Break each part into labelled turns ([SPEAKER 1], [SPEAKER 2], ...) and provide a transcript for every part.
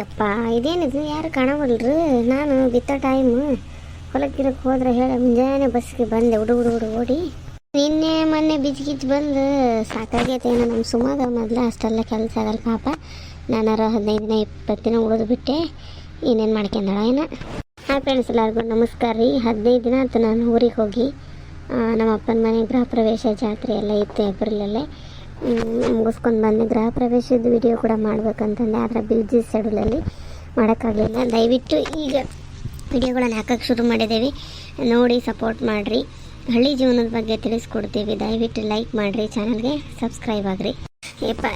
[SPEAKER 1] ಯಪ್ಪ, ಇದೇನಿದು? ಯಾರು ಕಾಣವಲ್ರು? ನಾನು ಬಿತ್ತ ಟೈಮು ಹೊಲಕ್ಕಿರಕ್ಕೆ ಹೋದ್ರೆ ಹೇಳಿ, ಮುಂಜಾನೆ ಬಸ್ಗೆ ಬಂದೆ ಹುಡು ಹುಡು ಹುಡು ಓಡಿ. ನಿನ್ನೆ ಮೊನ್ನೆ ಬಿಜ್ಗಿಜ್ ಬಂದು ಸಾಕಾಗೈತೆ ಏನೋ ನಮ್ಮ ಸುಮಾಗ ಮೊದಲು ಅಷ್ಟೆಲ್ಲ ಕೆಲಸ ಆಗಲ್ಲ ಪಾಪ. ನಾನಾರು ಹದಿನೈದು ದಿನ ಇಪ್ಪತ್ತು ದಿನ ಉಳಿದು ಬಿಟ್ಟೆ. ಇನ್ನೇನು ಮಾಡ್ಕೊಂಡಳ ಏನು? ಹಾಯ್ ಫ್ರೆಂಡ್ಸ್ ಎಲ್ಲರಿಗೂ ನಮಸ್ಕಾರ ರೀ. ಹದಿನೈದು ದಿನ ಆಯ್ತು ನಾನು ಊರಿಗೆ ಹೋಗಿ. ನಮ್ಮ ಅಪ್ಪನ ಮನೆ ಗೃಹ ಪ್ರವೇಶ ಜಾತ್ರೆ ಎಲ್ಲ ಇತ್ತು, ಏಪ್ರಿಲಲ್ಲೇ. ಮುಗಿಸ್ಕೊಂಡು ಬಂದೆ ಗೃಹ ಪ್ರವೇಶದ ವಿಡಿಯೋ ಕೂಡ ಮಾಡಬೇಕಂತಂದೆ. ಆದರೆ ಬ್ಯೂಸಿ ಶೆಡ್ಯೂಲಲ್ಲಿ ಮಾಡೋಕ್ಕಾಗಲಿಲ್ಲ. ದಯವಿಟ್ಟು ಈಗ ವಿಡಿಯೋಗಳನ್ನು ಹಾಕಕ್ಕೆ ಶುರು ಮಾಡಿದ್ದೀವಿ. ನೋಡಿ ಸಪೋರ್ಟ್ ಮಾಡಿರಿ. ಹಳ್ಳಿ ಜೀವನದ ಬಗ್ಗೆ ತಿಳಿಸ್ಕೊಡ್ತೀವಿ. ದಯವಿಟ್ಟು ಲೈಕ್ ಮಾಡಿರಿ. ಚಾನಲ್ಗೆ ಸಬ್ಸ್ಕ್ರೈಬ್ ಆಗಿರಿ. ಯಪ್ಪ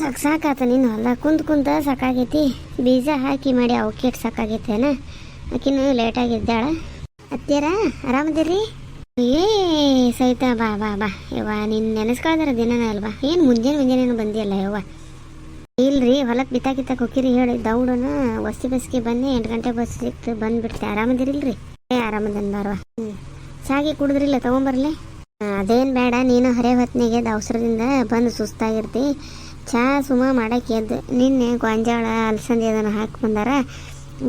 [SPEAKER 1] ಸಾಕು, ಸಾಕಾತ ನೀನು? ಅಲ್ಲ, ಕುಂತ ಕುಂತ ಸಾಕಾಗೈತಿ. ಬೀಜ ಹಾಕಿ ಮಾಡಿ ಅವಕೆಟ್ ಸಾಕಾಗೈತೇನ? ಆಕಿನೂ ಲೇಟಾಗಿದ್ದಾಳೆ ಅತ್ತೀರ ಆರಾಮದಿರಿ ಏ ಸಹಿತ ಬಾ ಬಾ ಬಾ. ಯವ್ವ ನಿನ್ನ ನೆನೆಸ್ಕೊಳ್ದಾರ ದಿನನ ಅಲ್ವಾ? ಏನು ಮುಂಜಾನೆ ಮುಂಜಾನೆ ಬಂದಿಯಲ್ಲ ಯವ್ವ? ಇಲ್ರಿ ಹೊಲಕ್ಕೆ ಬಿತ್ತಾಕಿತ್ತಕ್ಕೆ ಹೋಗಿರಿ ಹೇಳಿ ದೌಡನ ವಸ್ತಿ ಬಸ್ಗೆ ಬನ್ನಿ, ಎಂಟು ಗಂಟೆ ಬಸ್ ಸಿಕ್ತು, ಬಂದ್ಬಿಡ್ತೆ. ಆರಾಮದಿರಿಲ್ರಿ ಏ, ಆರಾಮದನ್ ಬಾರ್ವಾ ಹ್ಞೂ ಚಾಗಿ ಕುಡಿದ್ರಿಲ್ಲ, ತೊಗೊಂಬರ್ಲಿ. ಅದೇನು ಬೇಡ, ನೀನು ಹರೆ ಹೊತ್ನಿಗೆ ಅವಸರದಿಂದ ಬಂದು ಸುಸ್ತಾಗಿರ್ತಿ. ಚಾ ಸುಮ ಮಾಡಕ್ಕೆ ಎದ್ದು. ನಿನ್ನೆ ಗೊಂಜಾಳ ಅಲಸಂದಿ ಅದನ್ನು ಹಾಕಿ ಬಂದಾರ.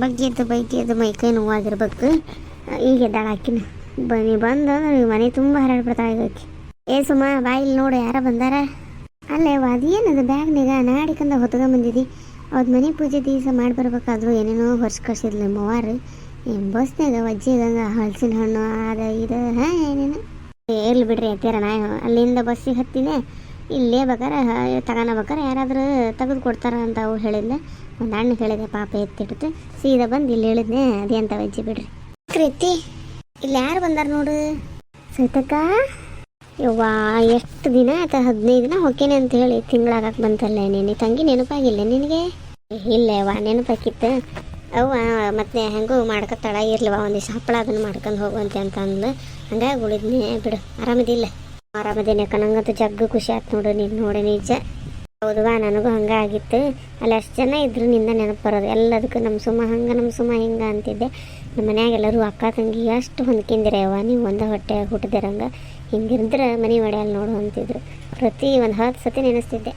[SPEAKER 1] ಬಗ್ಗೆ ಎದ್ದು ಬೈಕಿ ಎದ್ದು ಮೈಕೈ ನೋವಾಗಿರ್ಬೇಕು ಈಗ ಎದ್ದಾಳ ಹಾಕಿನ ಬನ್ನಿ ಬಂದು ಮನೆ ತುಂಬ ಹರಡ್ಬಿಡ್ತಾಳೆ ಈಗ ಆಕಿ ಏ ಸುಮ್ಮ ಇಲ್ಲಿ ನೋಡು, ಯಾರ ಬಂದಾರ. ಅಲ್ಲೇ ಅದೇನದು ಬ್ಯಾಗ್ನಾಗ ನಾಡಿಕಂದ ಹೊತ್ಕೊಂಬಂದಿದ್ದಿ ಅವ್ರ ಮನೆ ಪೂಜೆ ದಿವಸ ಮಾಡಿ ಬರ್ಬೇಕಾದ್ರು ಏನೇನೋ ಹೊರ್ಸ್ ಕಳ್ಸಿದ್ಲು ನಿಮ್ಮವ್ವಾರು ಏನು ಬಸ್ನಾಗ ವಜ್ಜಿದಂಗ ಹಲಸಿನ ಹಣ್ಣು ಅದ ಇದು, ಹಾಂ, ಏನೇನು. ಇರ್ಲಿ ಬಿಡ್ರಿ ಅತ್ತೀರ ನಾ ಅಲ್ಲಿಂದ ಬಸ್ಸಿಗೆ ಹತ್ತಿದೆ ಇಲ್ಲೇ ಬೇಕಾರೆ ತಗೋಬೇಕಾರೆ ಯಾರಾದರೂ ತೆಗೆದು ಕೊಡ್ತಾರ ಅಂತ ಅವು ಹೇಳಿದ್ಲೆ. ಒಂದು ಹಣ್ಣು ಹೇಳಿದೆ, ಪಾಪ ಎತ್ತಿಡ್ತು ಸೀದಾ ಬಂದು ಇಲ್ಲಿ ಹೇಳಿದ್ನೆ, ಅದೇ ಅಂತ ವಜ್ಜಿ ಬಿಡ್ರಿ. ಕೃತಿ ಇಲ್ಲಿ ಯಾರು ಬಂದಾರ ನೋಡು. ಸೈತಕ್ಕ ಯವ್ವಾ, ಎಷ್ಟು ದಿನ ಆಯ್ತು? ಹದಿನೈದು ದಿನ ಹೋಗ್ತೇನೆ ಅಂತ ಹೇಳಿ ತಿಂಗಳಾಗಕ್ಕೆ ಬಂತಲ್ಲ ನೀನು. ತಂಗಿ ನೆನಪಾಗಿಲ್ಲ ನಿನಗೆ? ಇಲ್ಲ ಯವ್ವ, ನೆನಪಾಕಿತ್ತು. ಅವ್ವ, ಮತ್ತೆ ಹೆಂಗೂ ಮಾಡ್ಕೊತಾಳ ಇರ್ಲಿವ ಒಂದಿಷ್ಟು ಹಪ್ಪಳ ಅದನ್ನು ಮಾಡ್ಕೊಂಡು ಹೋಗುವಂತೆ ಅಂತ ಅಂದ್ಲು ಹಂಗಾಗಿ ಉಳಿದ್ನಿ ಬಿಡು. ಆರಾಮದಿಲ್ಲ. ಆರಾಮದೇನೆ ನಂಗಂತೂ ಜಗ್ಗು ಖುಷಿ ಆಯ್ತು ನೋಡು ನೀನು ನೋಡಿ ನಿಜ. ಹೌದವಾ ನನಗೂ ಹಂಗ ಆಗಿತ್ತು ಅಲ್ಲಿ ಅಷ್ಟು ಜನ ಇದ್ರು ನಿಂದ ನೆನಪು ಬರೋದು. ಎಲ್ಲದಕ್ಕೂ ನಮ್ಮ ಸುಮ್ಮ ಹಂಗ ನಮ್ಮ ಸುಮ್ಮ ಹಿಂಗ ಅಂತಿದ್ದೆ. ನಮ್ಮ ಮನ್ಯಾಗ ಎಲ್ಲರೂ ಅಕ್ಕ ತಂಗಿ ಎಷ್ಟು ಹೊಂದ್ಕೊಂಡಿರವ ನೀವು ಒಂದು ಹೊಟ್ಟೆ ಹುಟ್ಟಿದಿರಂಗ ಹಿಂಗಿರಿದ್ರೆ ಮನೆ ಒಡೆಯಲ್ಲಿ ನೋಡು ಅಂತಿದ್ರು. ಪ್ರತಿ ಒಂದು ಹತ್ತು ಸತಿ ನೆನೆಸ್ತಿದ್ದೆ.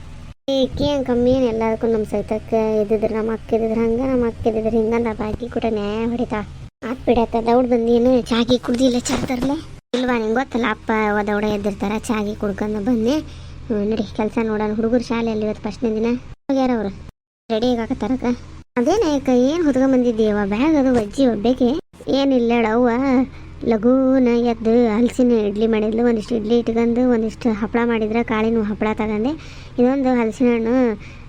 [SPEAKER 1] ಈಕಿ ಹಂಗೆ ಕಮ್ಮಿ ಏನು ಎಲ್ಲದಕ್ಕೂ ನಮ್ಮ ಸೈತಕ್ಕೆ ಇದ್ದಿದ್ರು ನಮ್ಮ ಅಕ್ಕ ಇದ್ದಿದ್ರು ಹಂಗೆ ನಮ್ಮ ಅಕ್ಕ ಇದ್ದಿದ್ರು ಹಿಂಗಂದ ಬಾಕಿ ಕೂಡ ನ್ಯಾಯ ಹೊಡಿತಾ. ಆತ್ ಬಿಡತ್ತ ದೌಡ್ ಬಂದೇನು ಚಾಗಿ ಕುಡ್ದಿಲ್ಲ ಚಾ ತರಲೆ ಇಲ್ವಾ ನಿಂಗೆ ಗೊತ್ತಲ್ಲ ಅಪ್ಪ ದೌಡ ಎದ್ದಿರ್ತಾರ ಚಾಗಿ ಕುಡ್ಕೊಂಡು ಹ್ಮ್, ನಡಿ, ಕೆಲಸ ನೋಡೋಣ. ಹುಡುಗರು ಶಾಲೆಯಲ್ಲಿ ಇವತ್ತು ಫಸ್ಟ್ನೇ ದಿನ ಹೋಗ್ಯಾರ ಅವರು. ರೆಡಿ ಆಗಾಕತ್ತಾರಕ್ಕ ಅದೇನೇ ಅಕ್ಕ ಏನು ಹೊತ್ಕೊಂಬಂದಿದ್ದೀವ ಬ್ಯಾಗ್ ಅದು ಅಜ್ಜಿ ಒಬ್ಬೇಕೆ? ಏನಿಲ್ಲ ಅವ್ವ ಲಘೂನ ಎದ್ದು ಹಲಸಿನ ಇಡ್ಲಿ ಮಾಡಿದ್ಲು. ಒಂದಿಷ್ಟು ಇಡ್ಲಿ ಇಟ್ಕೊಂಡು, ಒಂದಿಷ್ಟು ಹಪ್ಪಳ ಮಾಡಿದ್ರೆ ಕಾಳಿನ ಹಪ್ಪಳ ತಗೊಂಡೆ ಇದೊಂದು ಹಲಸಿನ ಹಣ್ಣು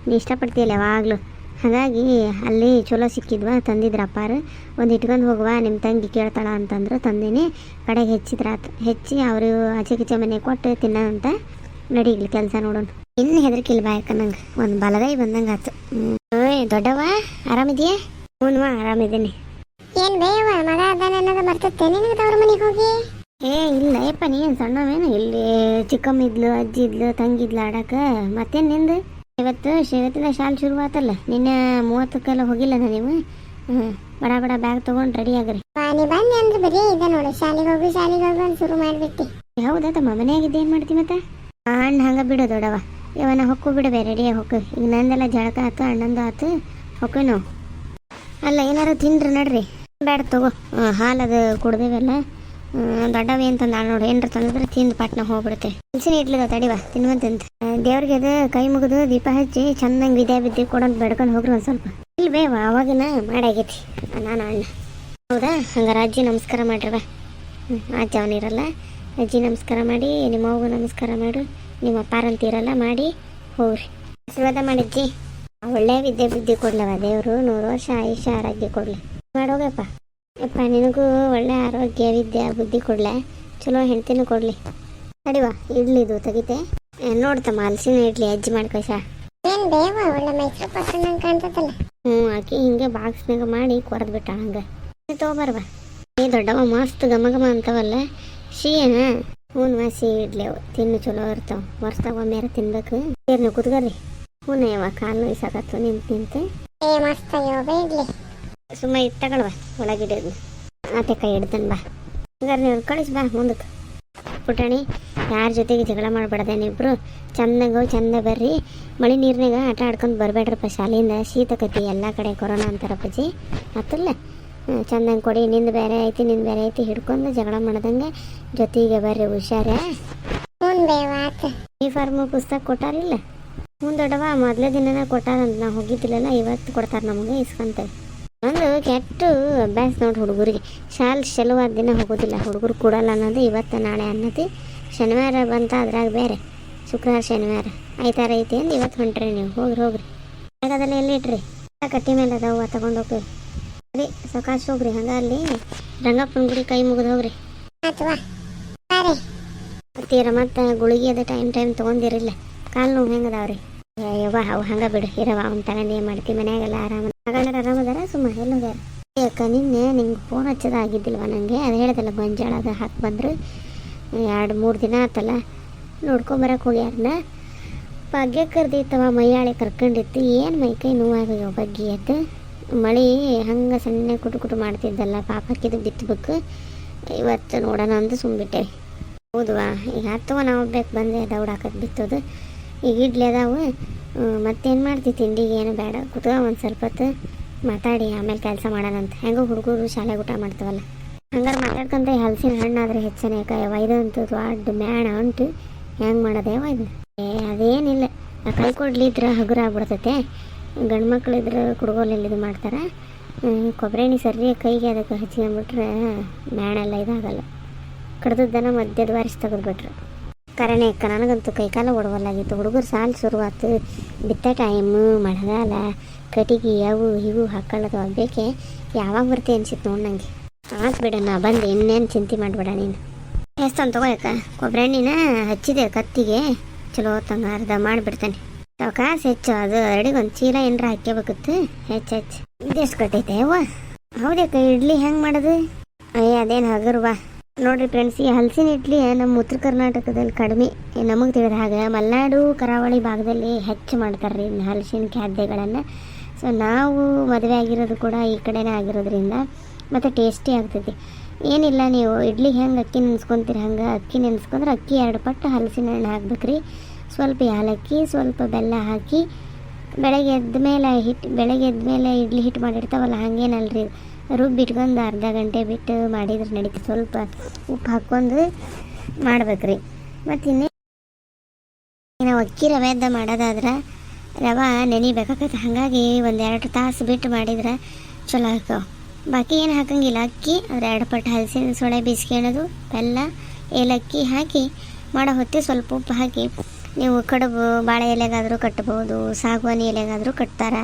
[SPEAKER 1] ನೀ ಇಷ್ಟಪಡ್ತೀಯಲ್ಲ ಯಾವಾಗಲೂ. ಹಾಗಾಗಿ ಅಲ್ಲಿ ಚಲೋ ಸಿಕ್ಕಿದ್ವಾ ತಂದಿದ್ರು ಅಪ್ಪಾರು ಒಂದು ಇಟ್ಕೊಂಡು ಹೋಗುವ ನಿಮ್ಮ ತಂಗಿ ಕೇಳ್ತಾಳ ಅಂತಂದ್ರೆ ತಂದಿನಿ. ಕಡೆಗೆ ಹೆಚ್ಚಿದ್ರಾತು ಹೆಚ್ಚಿ ಅವರು ಆಚೆ ಕಿಚೆ ಮನೆ ಕೊಟ್ಟು ತಿನ್ನೋಂತ ನಡೀಲಿ ಕೆಲಸ ನೋಡೋಣ. ಇನ್ನು ಹೆದರ್ಕಿಲ್ಲ ಬಾಯಕ್ಕ ನಂಗೆ. ಒಂದು ಬಲಗೈ ಬಂದಂಗೆ ಆತು. ದೊಡ್ಡವಾ ಓಯ್ ದೊಡ್ಡವ ಆರಾಮಿದೆಯಾ? ಹ್ಞೂ ಆರಾಮಿದ್ದೀನಿ.
[SPEAKER 2] ಏನ್ ಬೇವ ಮಗ ಅದಾನೆ ಅನ್ನೋದು ಬರ್ತತ್ತೆ ನಿನಗೆ ತವ್ರ ಮನೆಗೆ ಹೋಗಿ?
[SPEAKER 1] ಏ ಇಲ್ಲ ಯಪ್ಪ ನೀನು ಸಣ್ಣವೇನು? ಇಲ್ಲಿ ಚಿಕ್ಕಮ್ಮ ಇದ್ಲು ಅಜ್ಜಿ ಇದ್ಲು ತಂಗಿದ್ಲು ಆಡಕ್ಕೆ. ಮತ್ತೇನು ನಿಂದು? ಇವತ್ತು ಶಿವತ್ತಿನ ಶಾಲೆ ಶುರು ಆತಲ್ಲ ನಿನ್ನೆ ಮೂವತ್ತಕ್ಕೆಲ್ಲ ಹೋಗಿಲ್ಲ ನೀವು? ಹ್ಞೂ ಬಡ ಬಡ ಬ್ಯಾಗ್ ತೊಗೊಂಡು ರೆಡಿ ಆಗ್ರಿ.
[SPEAKER 2] ನೀ ಬಂದೆ ಅಂದ್ರೆ ಬರೀ ಇದೆ ನೋಡು. ಶಾಲೆಗೆ ಹೋಗು ಶಾಲೆಗೆ ಹೋಗಿ ಅಂತ ಶುರು ಮಾಡ್ಬಿಟ್ಟಿ.
[SPEAKER 1] ಹೌದಾ ತಮ್ಮ ಮನೆಯಾಗಿದ್ದು ಏನು ಮಾಡ್ತಿ ಮತ್ತೆ? ಅಣ್ಣ ಹಂಗೆ ಬಿಡು ದೊಡವ ಇವನ ಹೊಕ್ಕು ಬಿಡಬೇ ರೆಡಿ ಹೊಕ್ಕು. ಈಗ ನಂದೆಲ್ಲ ಜಳಕ ಆತು, ಅಣ್ಣಂದು ಆತು ಹೊಕ್ಕು ನಾವು ಅಲ್ಲ, ಏನಾರು ತಿನ್ರಿ ನಡ್ರಿ. ಬೇಡ ತಗೋ. ಹಾಲು ಹಾಲದು ಕುಡ್ದೇವೆಲ್ಲ. ದೊಡ್ಡವ ಏನು ತಂದ ನೋಡಿ, ಏನ್ರ ತಂದ್ರೆ ತಿಂದು ಪಟ್ನ ಹೋಗ್ಬಿಡುತ್ತೆ. ಹಲಸಿನ ಇಡ್ಲಿದ ತಡಿವ, ತಿನ್ವಂತಂತ. ದೇವ್ರಿಗೆ ಅದು ಕೈ ಮುಗಿದು ದೀಪ ಹಚ್ಚಿ ಚಂದಂಗೆ ವಿದ್ಯಾ ವಿದ್ಯೆ ಕೊಡೋದು ಬೆಡ್ಕೊಂಡು ಹೋಗ್ರಿ ಒಂದು ಸ್ವಲ್ಪ. ಇಲ್ವೇ ಅವಾಗಿನ ಮಾಡಾಗೈತಿ. ನಾನು ಅಣ್ಣ. ಹೌದಾ? ಹಂಗೆ ಅಜ್ಜಿ ನಮಸ್ಕಾರ ಮಾಡ್ರವ ಹ್ಞೂ ಅಜ್ಜ ಅವನಿರಲ್ಲ ಅಜ್ಜಿ ನಮಸ್ಕಾರ ಮಾಡಿ ನಿಮ್ಮ ಅವ್ಗು ನಮಸ್ಕಾರ ಮಾಡು ನಿಮ್ಮ ಅಪ್ಪಾರಂತೀರಲ್ಲ ಮಾಡಿ ಹೋಗ್ರಿ. ಆಶೀರ್ವಾದ ಮಾಡಿಜ್ಜಿ ಒಳ್ಳೆ ವಿದ್ಯೆ ಬುದ್ಧಿ ಕೊಡ್ಲವ ದೇವರು ನೂರು ವರ್ಷ ಆಯುಷ್ಯ ಆರೋಗ್ಯ ಕೊಡ್ಲಿ. ಮಾಡೋಗಪ್ಪ ಯಪ್ಪ ನಿನಗೂ ಒಳ್ಳೆ ಆರೋಗ್ಯ ವಿದ್ಯೆ ಬುದ್ಧಿ ಕೊಡ್ಲೆ. ಚಲೋ ಹೆಂಡ್ತಿನೂ ಕೊಡ್ಲಿ. ಇಡ್ಲಿ ಇದು ತೆಗಿತೆ. ನೋಡ್ತಮ್ಮ ಅಲ್ಸಿನ ಇಡ್ಲಿ ಅಜ್ಜಿ ಮಾಡ್ಕೊಸ
[SPEAKER 2] ಏನ್ ಬೇವ ಒಳ್ಳೆ ಮೈಸೂರು ಕಾಣ್ತದಲ್ಲ.
[SPEAKER 1] ಹ್ಞೂ ಆಕಿ ಹಿಂಗೆ ಬಾಕ್ಸ್ನಾಗ ಮಾಡಿ ಕೊರದ್ ಬಿಟ್ಟ ಹಂಗೆ ತೊಗೊಬರ್ವ ಏ ದೊಡ್ಡವ ಮಸ್ತ್ ಘಮ ಘಮ ಅಂತವಲ್ಲ. ಸಿಹಿನ ಹೂನ್ ಸಿಹಿ ಇಡ್ಲಿ ಅವು ತಿನ್ನು ಚಲೋ ಇರ್ತಾವ. ವರ್ಷದಾಗ ಒಮ್ಮೆರ ತಿನ್ಬೇಕು. ಏನು ನೀವು ಹೂನ ಯಾವ ಕಾಲು ನೋಯ್ಸಾಕತ್ತು. ನಿಂತು ನಿಂತು.
[SPEAKER 2] ಏ ಮಸ್ತ್
[SPEAKER 1] ಸುಮ್ಮ ಇದು ತಗೊಳ್ವ. ಒಳಗಿಡೋದು ಆತೆ ಕೈ ಹಿಡ್ತಾನೆ ಬಾ. ಹಂಗಾರೆ ನೀವು ಕಳಿಸ್ ಬಾ ಮುಂದಕ್ಕೆ ಪುಟಾಣಿ ಯಾರ ಜೊತೆಗೆ ಜಗಳ ಮಾಡ್ಬಾರ್ದೇನಿಬ್ರು ಚಂದಂಗೆ ಚಂದ ಬರ್ರಿ. ಮಳೆ ನೀರಿನಾಗ ಆಟ ಆಡ್ಕೊಂಡು ಬರಬೇಡ್ರಪ್ಪ ಶಾಲೆಯಿಂದ. ಶೀತಕತಿ ಎಲ್ಲ ಕಡೆ ಕೊರೋನಾ ಅಂತಾರಪ್ಪಜಿ ಮತ್ತಲ್ಲ? ಚಂದಂಗೆ ಕೊಡಿ ನಿಂದು ಬೇರೆ ಐತಿ ನಿಂದ ಬೇರೆ ಐತಿ ಹಿಡ್ಕೊಂಡು ಜಗಳ ಮಾಡ್ದಂಗೆ ಜೊತೆಗೆ ಬರ್ರಿ ಹುಷಾರ. ಯೂನಿಫಾರ್ಮು ಪುಸ್ತಕ ಕೊಟ್ಟಾರಿಲ್ಲ? ಹ್ಞೂ ದೊಡ್ಡವ ಮೊದಲೇ ದಿನನ ಕೊಟ್ಟಾರಂತ ನಾವು ಹೋಗಿದ್ದಿಲ್ಲಲ್ಲ ಇವತ್ತು ಕೊಡ್ತಾರೆ ನಮಗೆ ಇಸ್ಕೊಂತೇವೆ ಒಂದು ಕೆಟ್ಟು ಅಭ್ಯಾಸ ನೋಡಿ ಹುಡುಗರಿಗೆ. ಶಾಲ್ ಶನಿವಾರ ದಿನ ಹೋಗೋದಿಲ್ಲ ಹುಡುಗರು ಕೊಡಲ್ಲ ಅನ್ನೋದು ಇವತ್ತು ನಾಳೆ ಅನ್ನತಿ. ಶನಿವಾರ ಬಂತ ಅದ್ರಾಗ ಬೇರೆ. ಶುಕ್ರವಾರ ಶನಿವಾರ. ಐತಾರ ಐತಿ ಅಂದು ಇವತ್ತು ಹೊಂಟ್ರಿ ನೀವು ಹೋಗ್ರಿ ಹೋಗ್ರಿ. ಜಾಗದಲ್ಲಿ ಎಲ್ಲಿ ಇಟ್ರಿ? ಕಟ್ಟಿ ಮೇಲೆ ಅದಾವ ತಗೊಂಡು ಸಕಾಶ್ ಹೋಗ್ರಿ ಹಂಗ ಅಲ್ಲಿ ರಂಗಪ್ಪನ ಗುಡಿ ಕೈ ಮುಗಿದು ಹೋಗ್ರಿ.
[SPEAKER 2] ಬರ್ತೀರ ಮತ್ತ ಬಾರೆ
[SPEAKER 1] ತೀರ ಮತ್ತೆ ಗುಳಿಗೆ ಅದ ಟೈಮ್ ಟೈಮ್ ತೊಗೊಂಡಿರಿಲ್ಲ. ಕಾಲು ನೋವು ಹೆಂಗದಾವ್ರಿ? ಯವ್ವ ಅವು ಹಂಗ ಬಿಡು ಇರವ ಅವ್ನು ತಗೊಂಡು ಏನು ಮಾಡ್ತಿ ಮನ್ಯಾಗೆಲ್ಲ ಆರಾಮ. ಆರಾಮ ಅದಾರ ಸುಮ್ಮ ಎಲ್ಲ ಹೋಗ್ಯಾರ? ಯಾಕ ನಿನ್ನೆ ನಿಂಗೆ ಫೋನ್ ಹಚ್ಚದ ಆಗಿದ್ದಿಲ್ವ ನಂಗೆ? ಅದು ಹೇಳ್ದಲ್ಲ ಗೊಂಜಾಳ ಅದು ಹಾಕಿ ಬಂದ್ರು. ಎರಡು ಮೂರು ದಿನ ಆತಲ್ಲ. ನೋಡ್ಕೊಂಬರಕ್ಕೆ ಹೋಗ್ಯಾರನ? ಭಾಗ್ಯ ಕರ್ದಿತ್ತವ ಮೈಯಾಳೆ ಕರ್ಕೊಂಡಿತ್ತು. ಏನು ಮೈಕೈ ನೋವಾಗ್ಯಾವ ಬಗ್ಗೆ ಆಯ್ತು ಮಳೆ ಹಂಗೆ ಸಣ್ಣ ಕುಟು ಕುಟು ಮಾಡ್ತಿದ್ದಲ್ಲ ಪಾಪ ಕಿದು ಬಿತ್ತಬೇಕು ಇವತ್ತು ನೋಡೋಣ ಅಂತ ಸುಮ್ಬಿಟ್ಟೆ. ಹೌದವಾ ಈಗ ಹತ್ತವ ನಾವು ಬೇಕು ಬಂದೆ ದೌಡಾಕತ್ ಬಿತ್ತೋದು. ಈಗ ಇಡ್ಲಿ ಅದಾವು. ಮತ್ತೇನು ಮಾಡ್ತಿ ತಿಂಡಿಗೆ ಏನು ಬೇಡ. ಕುತ್ಕ ಒಂದು ಸ್ವಲ್ಪ ಹೊತ್ತು ಮಾತಾಡಿ, ಆಮೇಲೆ ಕೆಲಸ ಮಾಡೋಣಂತ ಹೆಂಗೋ ಹುಡುಗರು ಶಾಲೆಗೆ ಊಟ ಮಾಡ್ತಾವಲ್ಲ. ಹಂಗಾರೆ ಮಾತಾಡ್ಕೊಂತ ಹಲಸಿನ ಹಣ್ಣಾದ್ರೆ ಹೆಚ್ಚನೆ. ಕಾಯವ ಇದಂತೂ ದೊಡ್ಡ ಮ್ಯಾಣ ಉಂಟು. ಹೆಂಗೆ ಮಾಡೋದೇವ ಇದು ಏ, ಅದೇನಿಲ್ಲ. ಕೈ ಕೊಡ್ಲಿದ್ರೆ ಹಗುರ ಆಗ್ಬಿಡ್ತೈತೆ ಗಂಡು ಮಕ್ಳು ಇದ್ರೆ ಕುಡ್ಗೋಲೆಲ್ಲ ಇದು ಮಾಡ್ತಾರೆ. ಕೊಬ್ಬರಿ ಎಣ್ಣೆ ಸರಿ ಕೈಗೆ ಅದಕ್ಕೆ ಹಚ್ಕೊಂಡ್ಬಿಟ್ರೆ ಮ್ಯಾಣೆಲ್ಲ ಇದಾಗಲ್ಲ. ಕಡ್ದದ್ದನ್ನು ಮಧ್ಯದ ವಾರಿಸಿ ತೆಗೆದ್ಬಿಟ್ರು. ಕರೆನೇ ಅಕ್ಕ ನನಗಂತೂ ಕೈಕಾಲ ಒಡವಲ್ಲಾಗಿತ್ತು. ಹುಡುಗರು ಸಾಲು ಶುರುವಾತು ಬಿತ್ತ ಟೈಮು ಮಳೆಗಾಲ ಕಟಿಗೆ ಅವು ಇವು ಹಾಕೊಳ್ಳೋದು ಬೇಕೆ ಯಾವಾಗ ಬರ್ತೀವಿ ಅನ್ಸಿತ್ತು ನೋಡಿ ನನಗೆ ಬಿಡ ನಾ ಬಂದು ಇನ್ನೇನು ಚಿಂತೆ ಮಾಡಬೇಡ ನೀನು. ಎಷ್ಟೊಂದು ತಗೋ ಅಕ್ಕ. ಕೊಬ್ಬರಿ ಎಣ್ಣಿನ ಹಚ್ಚಿದೆ ಕತ್ತಿಗೆ. ಚಲೋ ತಂಗ ಅರ್ಧ ಮಾಡಿಬಿಡ್ತೇನೆ. ಕಾಸು ಹೆಚ್ಚು ಅದು ಅರಡಿಗೆ ಒಂದು ಚೀಲ ಏನರ ಹಾಕ್ಕೋಬೇಕಿತ್ತು ಹೆಚ್ಚು ಹೆಚ್ಚು. ಇದೆಷ್ಟು ಕೊಟ್ಟೈತೆ ಅವ್ವ? ಹೌದಕ್ಕ ಇಡ್ಲಿ ಹೆಂಗೆ ಮಾಡೋದು? ಅಯ್ಯ ಅದೇನು ಹಗರ್ವಾ ನೋಡ್ರಿ ಫ್ರೆಂಡ್ಸ್ ಈ ಹಲಸಿನ ಇಡ್ಲಿ ನಮ್ಮ ಉತ್ತರ ಕರ್ನಾಟಕದಲ್ಲಿ ಕಡಿಮೆ. ನಮಗೆ ತಿಳಿದ ಹಾಗೆ, ಮಲೆನಾಡು, ಕರಾವಳಿ ಭಾಗದಲ್ಲಿ ಹೆಚ್ಚು ಮಾಡ್ತಾರೆ ರೀ ಹಲಸಿನ ಖಾದ್ಯಗಳನ್ನು. ಸೊ ನಾವು ಮದುವೆ ಆಗಿರೋದು ಕೂಡ ಈ ಕಡೆನೇ ಆಗಿರೋದ್ರಿಂದ ಮತ್ತು ಟೇಸ್ಟಿ ಆಗ್ತೈತಿ. ಏನಿಲ್ಲ ನೀವು, ಇಡ್ಲಿ ಹೆಂಗೆ ಅಕ್ಕಿ ನೆನ್ಸ್ಕೊತೀರಿ ಹಂಗೆ? ಅಕ್ಕಿ ನೆನ್ಸ್ಕೊಂಡ್ರೆ ಅಕ್ಕಿ ಎರಡು ಪಟ್ಟು ಹಲಸಿನ ಹಣ್ಣು ಹಾಕ್ಬೇಕ್ರಿ. ಸ್ವಲ್ಪ ಏಲಕ್ಕಿ, ಸ್ವಲ್ಪ ಬೆಲ್ಲ ಹಾಕಿ ಬೆಳಗ್ಗೆ ಎದ್ದ ಮೇಲೆ ಹಿಟ್ಟು ಬೆಳಗ್ಗೆ ಎದ್ದ ಮೇಲೆ ಇಡ್ಲಿ ಹಿಟ್ಟು ಮಾಡಿರ್ತಾವಲ್ಲ, ಹಾಗೇನಲ್ರಿ? ರುಬ್ಬಿಟ್ಕೊಂಡು ಅರ್ಧ ಗಂಟೆ ಬಿಟ್ಟು ಮಾಡಿದ್ರೆ ನಡೀತು. ಸ್ವಲ್ಪ ಉಪ್ಪು ಹಾಕ್ಕೊಂಡು ಮಾಡ್ಬೇಕ್ರಿ. ಮತ್ತು ಇನ್ನೇ ನಾವು ಅಕ್ಕಿ ರವೆದ ಮಾಡೋದಾದ್ರೆ ರವೆ ನೆನಿಬೇಕಾಗತ್ತೆ ಹಾಗಾಗಿ ಒಂದು ಎರಡು ತಾಸು ಬಿಟ್ಟು ಮಾಡಿದ್ರೆ ಚಲೋ ಆಗ್ತಾವ ಬಾಕಿ ಏನು ಹಾಕಂಗಿಲ್ಲ. ಅಕ್ಕಿ, ಅದ್ರ ಎರಡು ಪಟ್ಟು ಹಲಸಿನ ಸೊಳೆ ಬಿಸ್ಕೊಳ್ಳೋದು ಬೆಲ್ಲ, ಏಲಕ್ಕಿ ಹಾಕಿ ಮಾಡೋ ಹೊತ್ತಿ ಸ್ವಲ್ಪ ಉಪ್ಪು ಹಾಕಿ ನೀವು ಕಡುಬು, ಬಾಳೆ ಎಲೆಗಾದರೂ ಕಟ್ಬೋದು, ಸಾಗುವಾನಿ ಎಲೆಗಾದರೂ ಕಟ್ತಾರೆ.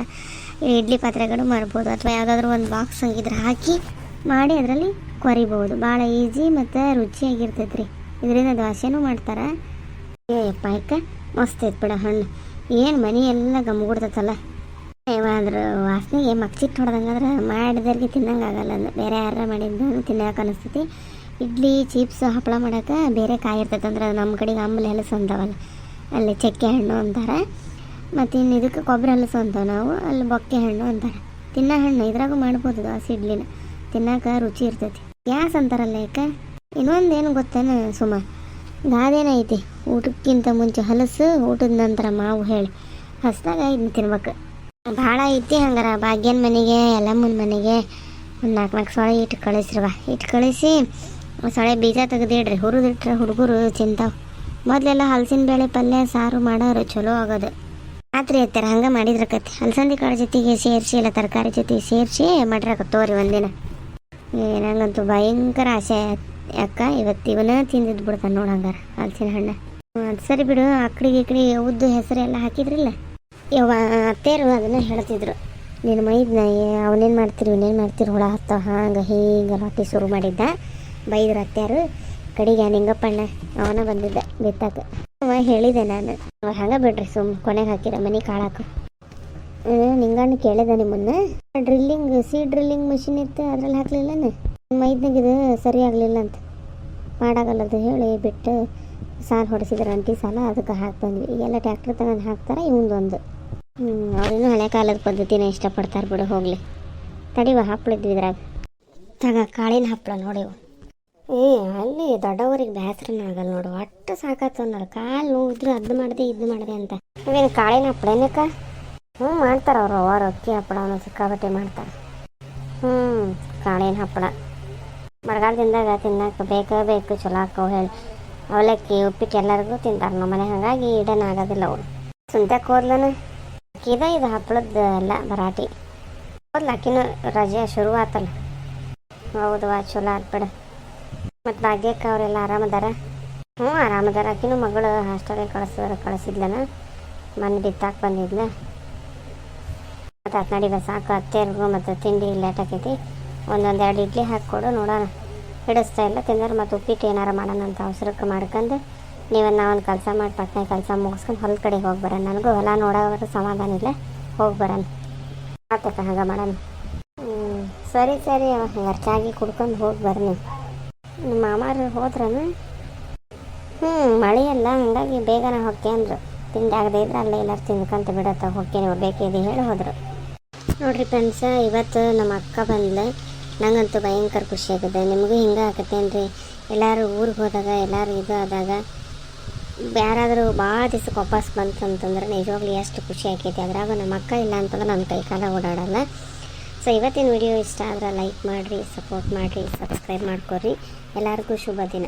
[SPEAKER 1] ಇಡ್ಲಿ ಪಾತ್ರೆಗಳು ಮಾಡ್ಬೋದು. ಅಥವಾ ಯಾವುದಾದ್ರೂ ಒಂದು ಬಾಕ್ಸ್ ಹಂಗಿದ್ರೆ ಹಾಕಿ ಮಾಡಿ ಅದರಲ್ಲಿ ಕೊರಿಬೋದು. ಭಾಳ ಈಸಿ ಮತ್ತು ರುಚಿಯಾಗಿರ್ತೈತೆ ರೀ ಇದರಿಂದ ದೋಸೆನೂ ಮಾಡ್ತಾರೆ. ಏಯಪ್ಪ ಯಾಕೆ? ಮಸ್ತ್ ಐತೆ ಬಿಡ ಹಣ್ಣು. ಏನು ಮನೆ ಎಲ್ಲ ಗಮ್ಗುಡ್ತೈತಲ್ಲ ವಾಸನೆ ಅದ್ರ ವಾಸನೆಗೆ ಮಕ್ಚಿಟ್ಟು ಹೊಡೆದಂಗಾದ್ರೆ ಮಾಡಿದವ್ರಿಗೆ ತಿನ್ನಂಗೆ ಆಗಲ್ಲ ಅಂದ್ರೆ ಬೇರೆ ಯಾರ ಮಾಡಿದ್ದು ತಿನ್ನಕ್ಕೆ ಅನಿಸ್ತೈತಿ. ಇಡ್ಲಿ ಚಿಪ್ಸ್ ಹಪ್ಪಳ ಮಾಡೋಕೆ ಬೇರೆ ಕಾಯಿ ಇರ್ತೈತೆ ಅಂದ್ರೆ ನಮ್ಮ ಕಡೆಗೆ ಅಂಬಲಿ ಅಂತಾವಲ್ಲ. ಅಲ್ಲಿ ಚಕ್ಕೆ ಹಣ್ಣು ಅಂತಾರೆ. ಮತ್ತು ಇನ್ನು ಇದಕ್ಕೆ ಕೊಬ್ಬರಿ ಹಲಸು ಅಂತಾವೆ ನಾವು, ಅಲ್ಲಿ ಬೊಕ್ಕೆ ಹಣ್ಣು ಅಂತಾರೆ. ತಿನ್ನೋ ಹಣ್ಣು, ಇದ್ರಾಗೂ ಮಾಡ್ಬೋದು ದೋಸೆ ಇಡ್ಲಿನ ತಿನ್ನಕ್ಕೆ ರುಚಿ ಇರ್ತೈತಿ. ಗ್ಯಾಸ್ ಅಂತಾರಲ್ಲ ಯಾಕೆ? ಇನ್ನೊಂದು ಏನು ಗೊತ್ತೇನು ಸುಮ? ಗಾದೇನೈತಿ ಊಟಕ್ಕಿಂತ ಮುಂಚೆ ಹಲಸು, ಊಟದ ನಂತರ ಮಾವು ಹೇಳಿ. ಹಸ್ದಾಗ ಇದನ್ನ ತಿನ್ಬೇಕು. ಭಾಳ ಐತಿ ಹಂಗಾರ ಭಾಗ್ಯನ ಮನೆಗೆ ಎಲ್ಲಮ್ಮನ ಮನೆಗೆ. ಒಂದು ನಾಲ್ಕು ನಾಲ್ಕು ಸೊಳೆ ಇಟ್ಟು ಕಳಿಸ್ರವ ಇಟ್ಟು ಕಳಿಸಿ ಸೊಳೆ ಬೀಜ ತೆಗೆದಿಡ್ರಿ. ಹುರಿದಿಟ್ರೆ ಹುಡುಗರು ತಿಂತಾವೆ ಮೊದಲೆಲ್ಲ ಹಲಸಿನ ಬೇಳೆ ಪಲ್ಯ, ಸಾರು ಮಾಡೋರು ಚಲೋ ಆಗೋದು. ರಾತ್ರಿ ಎತ್ತಾರೆ ಹಂಗೆ ಮಾಡಿದ್ರೆ ಕತ್ತಿ ಹಲಸಂದಿ ಕಾಳು ಜೊತೆಗೆ ಸೇರಿಸಿ, ಇಲ್ಲ ತರಕಾರಿ ಜೊತೆಗೆ ಸೇರಿಸಿ ಮಾಡಿರಕತ್ತೋರಿ ಒಂದಿನ. ಏ ಭಯಂಕರ ಆಸೆ ಅಕ್ಕ, ಇವತ್ತು ಇವನ ತಿಂದಿದ್ದು ಬಿಡ್ತಾನೆ ನೋಡು ಹಂಗಾರ ಹಲಸಿನ ಹಣ್ಣು. ಅದು ಸರಿ ಬಿಡು ಅಕ್ಕಡಿಗೆ ಇಕ್ಕಡಿ ಉದ್ದು ಹೆಸರು ಎಲ್ಲ ಹಾಕಿದ್ರಿಲ್ಲ. ಯವ್ವ, ಅತ್ತೇರು ಅದನ್ನು ಹೇಳ್ತಿದ್ರು. ನಿನ್ನ ಮೈದ್ನ ಅವನೇನು ಮಾಡ್ತೀರಿ, ಇವನೇನು ಮಾಡ್ತೀರಿ, ಹುಳ ಹತ್ತ ಹಂಗೆ ಹೀಗೆ ರೊಟ್ಟಿ ಶುರು ಮಾಡಿದ್ದ. ಬೈದ್ರು ಅತ್ಯಾರು ಕಡೆಗೆ ನಿಂಗಪ್ಪಣ್ಣ ಅವನ ಬಂದಿದ್ದ, ಬಿತ್ತಾಕ. ಹೇಳಿದೆ ನಾನು ಹಂಗೆ ಬಿಡ್ರಿ ಸುಮ್ ಕೊನೆಗೆ ಹಾಕಿರ ಮನೆ ಕಾಳಾಕ. ನಿಂಗಣ್ಣ ಕೇಳಿದೆ ನಿಮ್ಮನ್ನ, ಡ್ರಿಲ್ಲಿಂಗ್, ಸಿ ಡ್ರಿಲ್ಲಿಂಗ್ ಮಷಿನ್ ಇತ್ತು, ಅದ್ರಲ್ಲಿ ಹಾಕ್ಲಿಲ್ಲನ? ಮೈದ್ನಾಗ ಇದು ಸರಿ ಆಗಲಿಲ್ಲ ಅಂತ. ಮಾಡಾಗಲ್ಲದು ಹೇಳಿ ಬಿಟ್ಟು ಸಾಲ ಹೊಡೆಸಿದ್ರು ಅಂಟಿ ಸಾಲ, ಅದಕ್ಕೆ ಹಾಕಿ ಬಂದ್ವಿ. ಈಗೆಲ್ಲ ಟ್ಯಾಕ್ಟ್ರ್ ತಗೊಂಡು ಹಾಕ್ತಾರೆ ಇವೊಂದೊಂದು. ಹ್ಞೂ ಅವ್ರೇನು ಹಳೆ ಕಾಲದ ಪದ್ಧತಿನ ಇಷ್ಟಪಡ್ತಾರೆ ಬಿಡು ಹೋಗಲಿ. ತಡಿವ ಹಪ್ಪಳಿದ್ವಿ ಇದ್ರಾಗ. ತಗ, ಕಾಳಿನ ಹಪ್ಪಳ ನೋಡಿವು. ಏ, ಅಲ್ಲಿ ದೊಡ್ಡವರಿಗೆ ಬೇಸರನ ಆಗಲ್ಲ ನೋಡು. ಒಟ್ಟು ಸಾಕಾತು ಅನ್ನೋದು ಕಾಲು ನೋವಿದ್ರು ಅದು ಮಾಡಿದೆ ಇದು ಮಾಡಿದೆ ಅಂತ. ಇವೇನು ಕಾಳಿನ ಹಪ್ಪಳೇನಕ್ಕ ಹ್ಞೂ ಮಾಡ್ತಾರೆ ಅವರು. ಅವರು ಅಕ್ಕಿ ಹಪ್ಪಳವನ್ನು ಸಿಕ್ಕಾಪಟ್ಟೆ ಮಾಡ್ತಾರೆ. ಹ್ಞೂ ಕಾಳಿನ ಹಪ್ಪಳ. ಬರಗಾಲದಿಂದಾಗ ತಿನ್ನಕ್ಕೆ ಬೇಕೇ, ಬೇಕು, ಚಲೋ ಹಾಕೋ ಹೇಳಿ. ಅವಲಕ್ಕಿ, ಉಪ್ಪಿಟ್ಟು ಎಲ್ಲರಿಗೂ ತಿಂತಾರೆ. ನಮ್ಮ ಮನೆ ಹಾಗಾಗಿ ಇಡನ ಆಗೋದಿಲ್ಲ ಅವಳು ಸುಂತ್ಯಾಕ ಹೋದ್ಲನ ಅಕ್ಕಿದ ಇದು ಹಪ್ಪಳದ ಎಲ್ಲ ಬರಾಟಿ ಹೋದ್ಲ ಅಕ್ಕಿನೂ ರಜೆ ಶುರು ಆತಲ್ಲ ಹೌದು, ವಾ, ಚಲೋ ಆತ್ ಬಿಡ. ಮತ್ತು ಭಾಗ್ಯಕ್ಕ ಅವರೆಲ್ಲ ಆರಾಮದಾರ? ಹ್ಞೂ, ಆರಾಮದಾರ. ಆಕಿನೂ ಮಗಳು ಹಾಸ್ಟೆಲಿಗೆ ಕಳಿಸಿದ್ರೆ, ಕಳಿಸಿದ್ಲನ? ಮನೆ ಬಿತ್ತಾಕೆ ಬಂದಿದ್ಲ. ಮತ್ತು ಅತ್ನಾಡಿ ಬಸ್ ಸಾಕು ಅತ್ತೆಯರ್ಗೂ ಮತ್ತು ತಿಂಡಿ ಲೇಟ್ ಆಕೈತಿ. ಒಂದೊಂದು ಎರಡು ಇಡ್ಲಿ ಹಾಕ್ಕೊಡು ನೋಡೋಣ. ಹಿಡಿಸ್ತಾ ಇಲ್ಲ, ತಿಂದ್ರೆ ಮತ್ತು ಉಪ್ಪಿಟ್ಟು ಏನಾರು ಮಾಡೋಣ ಅಂತ ಅವಸರಕ್ಕೆ ಮಾಡ್ಕೊಂಡು ನೀವು ಒಂದು ಕೆಲಸ ಮಾಡಿ, ಪಟ್ನೆ ಕೆಲಸ ಮುಗಿಸ್ಕೊಂಡು ಹೊಲ ಕಡೆಗೆ ಹೋಗಿ ಬರೋಣ. ನನಗೂ ಹೊಲ ನೋಡೋವ್ರ ಸಮಾಧಾನ ಇಲ್ಲ. ಹೋಗಿ ಬರೋಣ. ಆತಕ್ಕ, ಹಾಗೆ ಮಾಡೋಣ. ಸರಿ ಸರಿ ಹಂಗಾರೆ ಕುಡ್ಕೊಂಡು ಹೋಗಿ ಬರ್ರಿ ನಿಮ್ಮ ಮಾಮಾರು ಹೋದ್ರನ? ಹ್ಞೂ ಮಳೆ ಅಲ್ಲ ಹಂಗಾಗಿ ಬೇಗನೆ ಅಂದರು. ತಿಂಡಿ ಆಗದೆ ಇದ್ರೆ ಅಲ್ಲೇ ಎಲ್ಲರೂ ತಿನ್ಕೊಂತ ಬಿಡತ್ತ, ಹೋಗ್ತೀನಿ ಬೇಕಿದೆ ಹೇಳಿ ಹೋದರು. ನೋಡ್ರಿ ಫ್ರೆಂಡ್ಸ, ಇವತ್ತು ನಮ್ಮ ಅಕ್ಕ ಬಂದ್ಲು. ನಂಗಂತೂ ಭಯಂಕರ ಖುಷಿ ಆಗಿದೆ. ನಿಮಗೂ ಹಿಂಗೆ ಆಕತ್ತೇನ್ರಿ ಎಲ್ಲರೂ ಊರಿಗೆ ಹೋದಾಗ, ಎಲ್ಲರೂ ಇದು ಆದಾಗ ಯಾರಾದರೂ ಭಾಳ ದಿವ್ಸಕ್ಕೆ ವಾಪಸ್ ಬಂತಂತಂದ್ರೆ ನಿಜವಾಗ್ಲೂ ಎಷ್ಟು ಖುಷಿ ಆಕೈತಿ. ಅದ್ರಾಗ ನಮ್ಮ ಅಕ್ಕ ಇಲ್ಲ ಅಂತಂದ್ರೆ ನನ್ನ ಕೈ ಕಾಲ ಓಡಾಡಲ್ಲ. ಸೊ ಇವತ್ತಿನ ವಿಡಿಯೋ ಇಷ್ಟ ಆದರೆ ಲೈಕ್ ಮಾಡಿರಿ ಸಪೋರ್ಟ್ ಮಾಡಿರಿ ಸಬ್ಸ್ಕ್ರೈಬ್ ಮಾಡ್ಕೊರಿ ಎಲ್ಲರಿಗೂ ಶುಭ ದಿನ.